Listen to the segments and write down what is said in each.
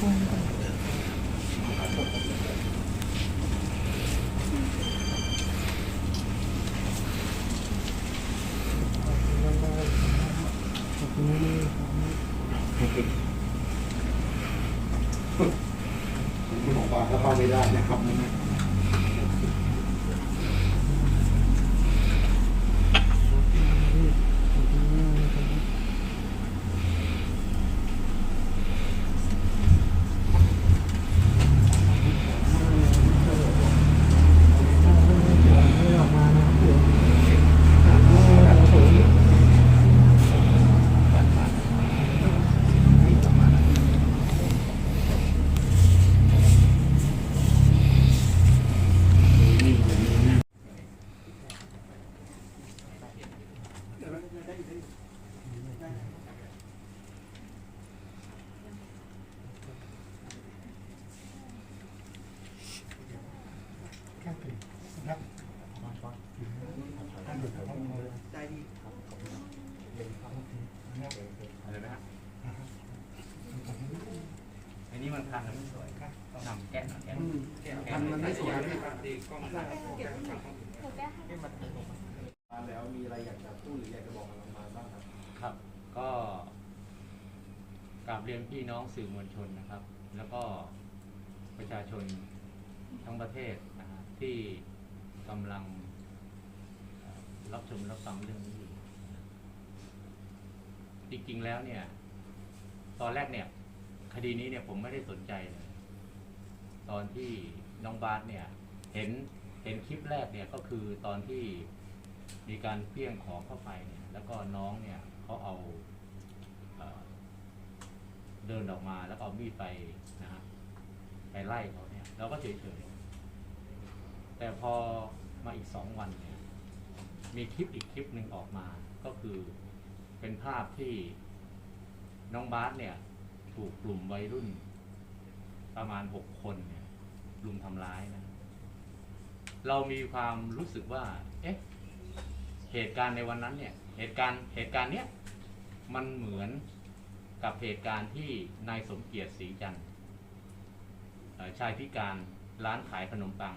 คุณบอกว่าถ้าเข้าไม่ได้นะครับ มันพันแล้วไม่สวยต้องทำแก้หน่อยแก้หน่อยแก้พันมันไม่สวยแล้วมีอะไรอยากจะพูดหรืออยากจะบอกกับน้องๆบ้างครับ ครับ ก็กราบเรียนพี่น้องสื่อมวลชนนะครับ แล้วก็ประชาชนทั้งประเทศนะฮะที่กำลังรับชมรับฟังเรื่องนี้อยู่จริงๆแล้วเนี่ย ตอนแรกเนี่ย คดีนี้เนี่ยผมไม่ได้สนใจเลยตอนที่น้องบาสเนี่ย เห็นเห็นคลิปแรกเนี่ยก็คือตอนที่มีการเพี้ยงของเข้าไปเนี่ย แล้วก็น้องเนี่ยเขาเอาเอ่อเดินออกมาแล้วเอามีดไปนะฮะไปไล่เขาเนี่ย เราก็เฉยๆแต่พอมาอีกสองวันเนี่ย มีคลิปอีกคลิปหนึ่งออกมา ก็คือเป็นภาพที่น้องบาสเนี่ย ถูกกลุ่มวัยรุ่น ประมาณหกคนเนี่ยรุมทำร้ายนะ เรามีความรู้สึกว่า เอ๊ะ เหตุการณ์ในวันนั้นเนี่ย เหตุการณ์เหตุการณ์เนี้ยมันเหมือนกับเหตุการณ์ที่นายสมเกียรติศรีจันทร์ชายพิการร้านขายขนมปัง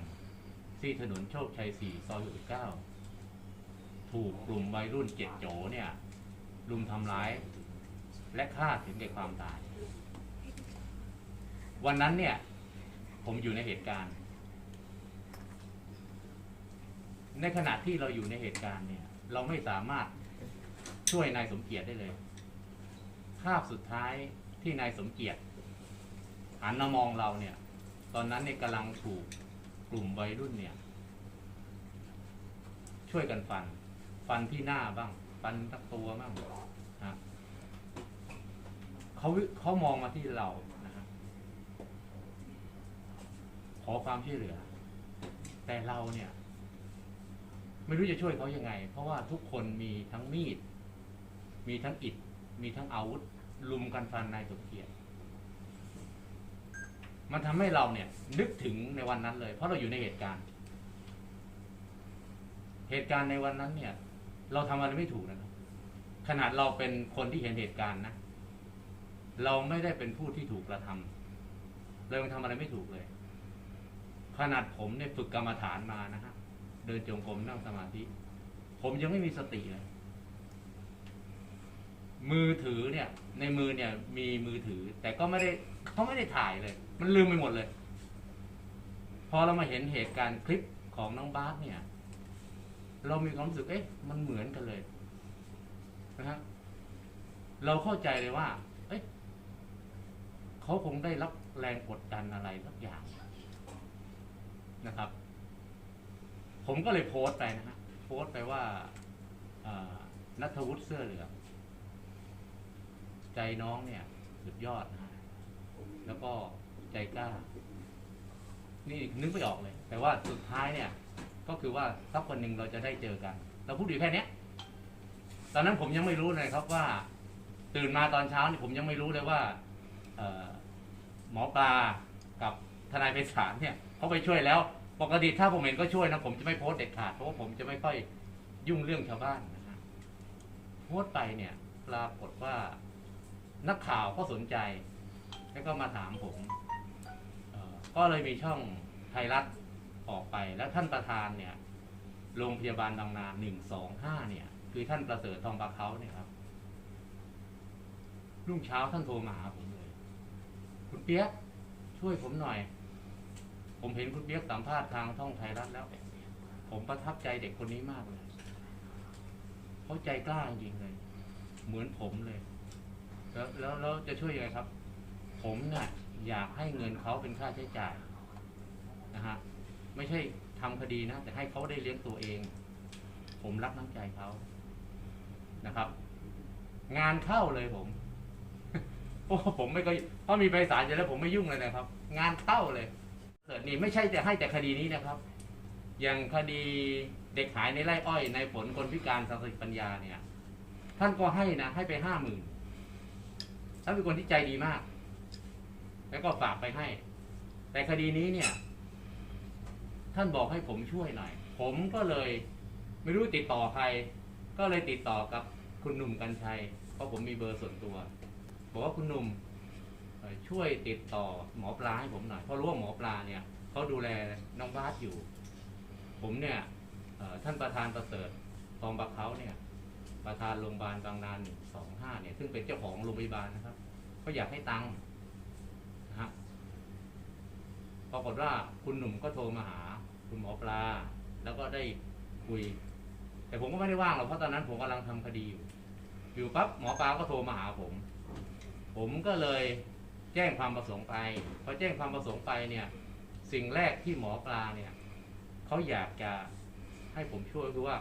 ที่ถนนโชคชัย 4 ซอย69 ถูกกลุ่มวัยรุ่นเจ็ดโจเนี่ยรุมทำร้าย และฆ่าถึงแก่ความตาย วันนั้นเนี่ย ผมอยู่ในเหตุการณ์ ในขณะที่เราอยู่ในเหตุการณ์เนี่ย เราไม่สามารถช่วยนายสมเกียรติได้เลย ภาพสุดท้ายที่นายสมเกียรติหันมามองเราเนี่ย ตอนนั้นเนี่ยกำลังถูกกลุ่มวัยรุ่นเนี่ย ช่วยกันฟัน ฟันที่หน้าบ้าง ฟันทั้งตัวบ้างนะ เขาเขามองมาที่เรานะฮะขอความช่วยเหลือ แต่เราเนี่ย ไม่รู้จะช่วยเขายังไง เพราะว่าทุกคนมีทั้งมีด มีทั้งอิฐมีทั้งอาวุธลุมกันฟันนายสมเกียรติมันทำให้เราเนี่ย นึกถึงในวันนั้นเลย เพราะเราอยู่ในเหตุการณ์ เหตุการณ์ในวันนั้นเนี่ย เราทำอะไรไม่ถูกนะครับขนาดเราเป็นคนที่เห็นเหตุการณ์นะ เราไม่ได้เป็นผู้ที่ถูกกระทำเรายังทำอะไรไม่ถูกเลย ขนาดผมเนี่ยฝึกกรรมฐานมานะฮะเดินจงกรมนั่งสมาธิ ผมยังไม่มีสติเลย มือถือเนี่ย ในมือเนี่ย มีมือถือ แต่ก็ไม่ได้เขาไม่ได้ถ่ายเลย มันลืมไปหมดเลย พอเรามาเห็นเหตุการณ์คลิปของน้องบาสเนี่ย เรามีความรู้สึกเอ๊ะมันเหมือนกันเลยนะฮะเราเข้าใจเลยว่า เขาคงได้รับแรงกดดันอะไรสักอย่างนะครับ ผมก็เลยโพสต์ไปนะฮะโพสต์ไปว่านัทวุฒิเสื้อเหลืองใจน้องเนี่ย สุดยอดนะแล้วก็ใจกล้า นี่นึกไม่ออกเลย แต่ว่าสุดท้ายเนี่ย ก็คือว่าสักวันหนึ่งเราจะได้เจอกัน เราพูดอยู่แค่นี้ตอนนั้นผมยังไม่รู้เลยครับว่า ตื่นมาตอนเช้านี่ผมยังไม่รู้เลยว่า หมอปลากับทนายไพศาลเนี่ยเขาไปช่วยแล้วปกติถ้าผมเห็นก็ช่วยนะผมจะไม่โพสต์เด็ดขาดเพราะว่าผมจะไม่ค่อยยุ่งเรื่องชาวบ้านนะฮะโพสต์ไปเนี่ยปรากฏว่านักข่าวก็สนใจ แล้วก็มาถามผมก็เลยมีช่องไทยรัฐออกไปแล้วท่านประธานเนี่ยโรงพยาบาลบางนาหนึ่งสองห้าเนี่ย คือท่านประเสริฐทองปลาเขาเนี่ยครับรุ่งเช้าท่านโทรมาหาผมเลย คุณเปียกช่วยผมหน่อย ผมเห็นคุณเปียกสัมภาษณ์ทางท่องไทยรัฐแล้ว ผมประทับใจเด็กคนนี้มากเลยเขาใจกล้าจริงเลย เหมือนผมเลย แล้วแล้วแล้วจะช่วยยังไงครับ ผมเนี่ย อยากให้เงินเขาเป็นค่าใช้จ่ายนะฮะไม่ใช่ทำคดีนะแต่ให้เขาได้เลี้ยงตัวเอง ผมรักน้ำใจเขานะครับ งานเข้าเลยผม โอ้ผมไม่ก็เพราะมีใบสารอยู่แล้วผมไม่ยุ่งเลยนะครับ งานเข้าเลยเกิดนี่ไม่ใช่แต่ให้แต่คดีนี้นะครับ อย่างคดีเด็กหายในไร่อ้อยในผลคนพิการสติปัญญาเนี่ย ท่านก็ให้นะให้ไปห้าหมื่นท่านเป็นคนที่ใจดีมาก แล้วก็ฝากไปให้ แต่คดีนี้เนี่ย ท่านบอกให้ผมช่วยหน่อย ผมก็เลยไม่รู้ติดต่อใคร ก็เลยติดต่อกับคุณหนุ่มกัญชัย เพราะผมมีเบอร์ส่วนตัว บอกว่าคุณหนุ่มช่วยติดต่อหมอปลาให้ผมหน่อยเพราะรู้ว่าหมอปลาเนี่ยเขาดูแลน้องบาสอยู่ ผมเนี่ยท่านประธานประเสริฐทองบักเขาเนี่ยประธานโรงพยาบาลบางนาหนึ่งสองห้าเนี่ยซึ่งเป็นเจ้าของโรงพยาบาลนะครับก็อยากให้ตังค์นะฮะปรากฏว่าคุณหนุ่มก็โทรมาหา คุณหมอปลา แล้วก็ได้คุย แต่ผมก็ไม่ได้ว่างหรอกเพราะตอนนั้นผมกำลังทำคดีอยู่ อยู่ปั๊บหมอปลาก็โทรมาหาผม ผมก็เลยแจ้งความประสงค์ไปพอแจ้งความประสงค์ไปเนี่ย สิ่งแรกที่หมอปลาเนี่ยเขาอยากจะให้ผมช่วยคือว่า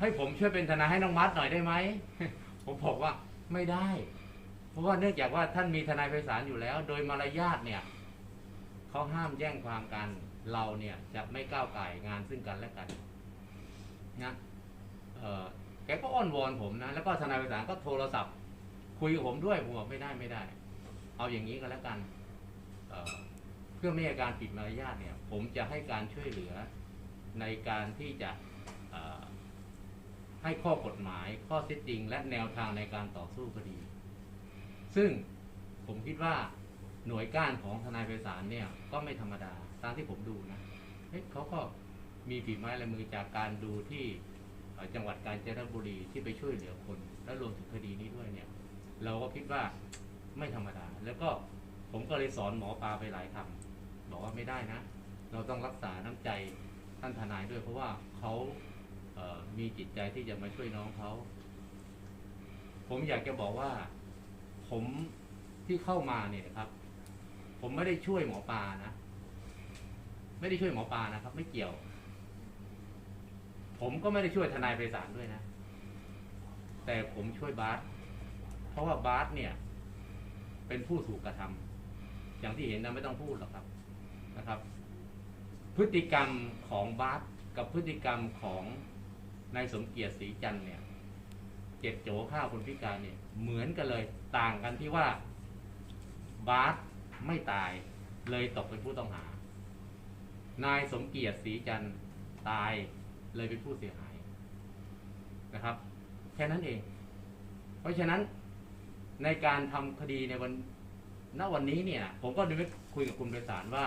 ให้ผมช่วยเป็นทนายให้น้องมัดหน่อยได้ไหมผมบอกว่าไม่ได้ เพราะว่าเนื่องจากว่าท่านมีทนายไพศาลอยู่แล้ว โดยมารยาทเนี่ยเขาห้ามแย่งความกันเราเนี่ยจะไม่ก้าวไก่งานซึ่งกันและกันนะแกก็อ้อนวอนผมนะแล้วก็ทนายไพศาลก็โทรศัพท์ คุยกับผมด้วยผมบอกไม่ได้ไม่ได้ เอาอย่างนี้ก็แล้วกันเเพื่อไม่ให้การผิดมารยาทเนี่ย ผมจะให้การช่วยเหลือในการที่จะให้ข้อกฎหมายข้อเท็จจริง และแนวทางในการต่อสู้คดี ซึ่งผมคิดว่าหน่วยก้านของทนายไพศาลเนี่ยก็ไม่ธรรมดาตามที่ผมดูนะเฮ้ยเขาก็มีฝีไม้ลายมือจากการดูที่จังหวัดกาญจนบุรีที่ไปช่วยเหลือคน และรวมถึงคดีนี้ด้วยเนี่ย เราก็คิดว่าไม่ธรรมดา แล้วก็ผมก็เลยสอนหมอปลาไปหลายคำบอกว่าไม่ได้นะ เราต้องรักษาน้ำใจท่านทนายด้วย เพราะว่าเขาเมีจิตใจที่จะมาช่วยน้องเขาผมอยากจะบอกว่า ผมที่เข้ามาเนี่ยนะครับ ผมไม่ได้ช่วยหมอปลานะไม่ได้ช่วยหมอปลานะครับ ไม่เกี่ยว ผมก็ไม่ได้ช่วยทนายไพศาลด้วยนะ แต่ผมช่วยบาส ราะว่าบาสเนี่ย เป็นผู้ถูกกระทำอย่างที่เห็นนะไม่ต้องพูดหรอกครับนะครับ พฤติกรรมของบาสกับพฤติกรรมของนายสมเกียรติศรีจันทร์เนี่ยเจ็ดโจข้าวคนพิการเนี่ย เหมือนกันเลยต่างกันที่ว่าบาสไม่ตายเลยตกเป็นผู้ต้องหา นายสมเกียรติศรีจันทร์ตายเลยเป็นผู้เสียหายนะครับ แค่นั้นเอง เพราะฉะนั้น ในการทำคดีในวันณวันนี้เนี่ย ผมก็ได้คุยกับคุณไพศาลว่า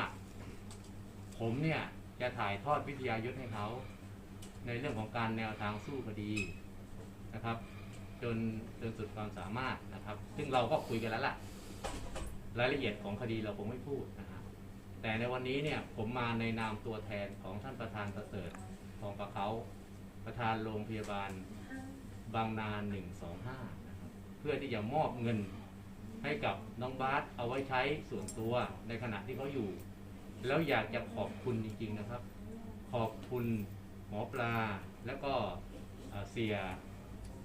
ผมเนี่ยจะถ่ายทอดวิทยายุทธให้เขา ในเรื่องของการแนวทางสู้คดีนะครับ จนจนสุดความสามารถนะครับ ซึ่งเราก็คุยกันแล้วล่ะ รายละเอียดของคดีเราคงไม่พูดนะครับแต่ในวันนี้เนี่ยผมมาในนามตัวแทนของท่านประธานประเสริฐทองประเขาประธานโรงพยาบาลบางนาหนึ่งสองห้า เพื่อที่จะมอบเงินให้กับน้องบาสเอาไว้ใช้ส่วนตัวในขณะที่เขาอยู่ แล้วอยากจะขอบคุณจริง ๆนะครับ ขอบคุณหมอปลาแล้วก็เสีย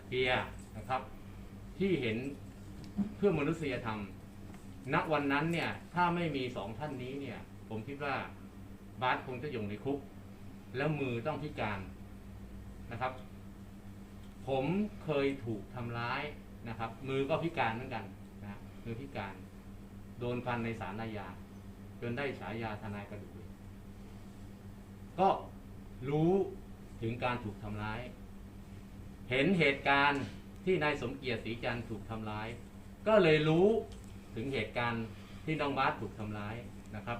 เปียนะครับ ที่เห็นเพื่อมนุษยธรรมณวันนั้นเนี่ยถ้าไม่มีสองท่านนี้เนี่ย ผมคิดว่าบาสคงจะอยู่ในคุก แล้วมือต้องพิการนะครับ ผมเคยถูกทำร้าย นะครับ มือก็พิการเหมือนกันนะมือพิการ โดนฟันในศาลอาญาจนได้ฉายาทนายกระดูกกก็รู้ถึงการถูกทำร้าย เห็นเหตุการณ์ที่นายสมเกียรติศรีจันทร์ถูกทำร้าย ก็เลยรู้ถึงเหตุการณ์ที่น้องบาสถูกทำร้ายนะครับ